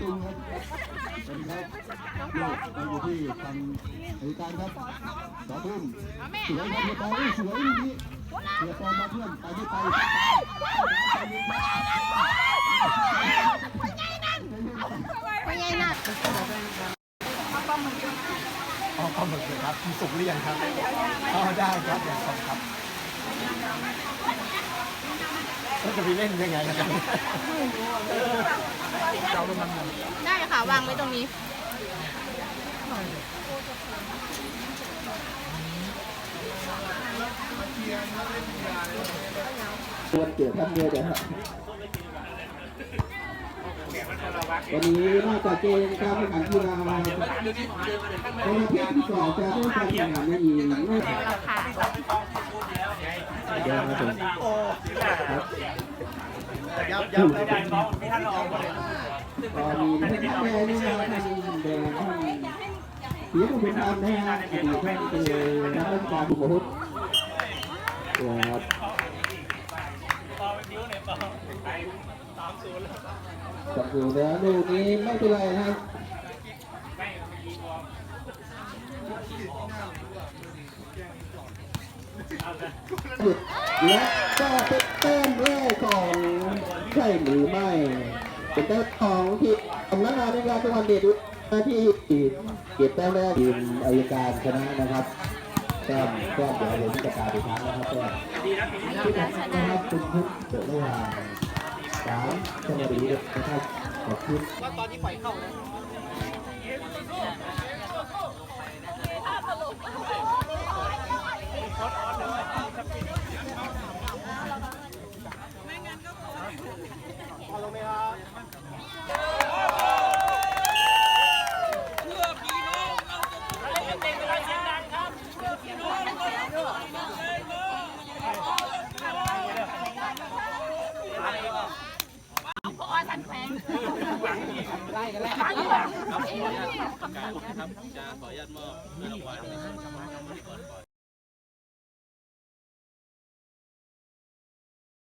ตุ้มครับสวัสดีครับลูกไปอยู่ที่ทางบริการครับสองทุ่มสวยครับเฮียปออุ้ยสวยลูกนี้เฮียปอมาเพื่อนไปไม่ไปไม่ใหญ่นักอ๋อปลาหมึกเลยครับมีสุกหรือยังครับอ๋อได้ครับอย่างครับครับก็จะไปเล่นยังไงกันะครั บเราเป็นมันได้ค่ะวางไว้ตรงนี้ ตัวเกิดท่านเดียวเดี๋ยวครับวันนี้นอกจากเกมการแข่งขันกีฬาเป็นประเภทที่สองจะต้องการแข่งขันในหญิงไม่ราคาเดี๋ยวมาถึงโอ้ครับยับยับแล้ว เป็นก็มีท่านแม่นี่นะท่านแดงท่านเสียผู้เป็นธรรมนะฮะอดีตท่านเป็นนักราชการบุพุทธครับจับอยู่แล้วลูกนี้ไม่เป็นไรนะครับหยุดและก็เป็นแต้มแรกของใช่หรือไม่ เป็นแต้มของที่สำนักงานในการจังหวัดเดชอุดรที่เก็บแต้มแรกทีมอายการชนะนะครับแต้มแต้มเดี๋ยวผมจะกาศอีกครั้งนะครับแต้มที่สำคัญนะครับเป็นชุดเปิดระหว่างสามจังหวัดเดชอุดรนะครับกับชุดว่าตอนที่ปล่อยเข้านะครับ จะขออนุญาตมอบรางวัล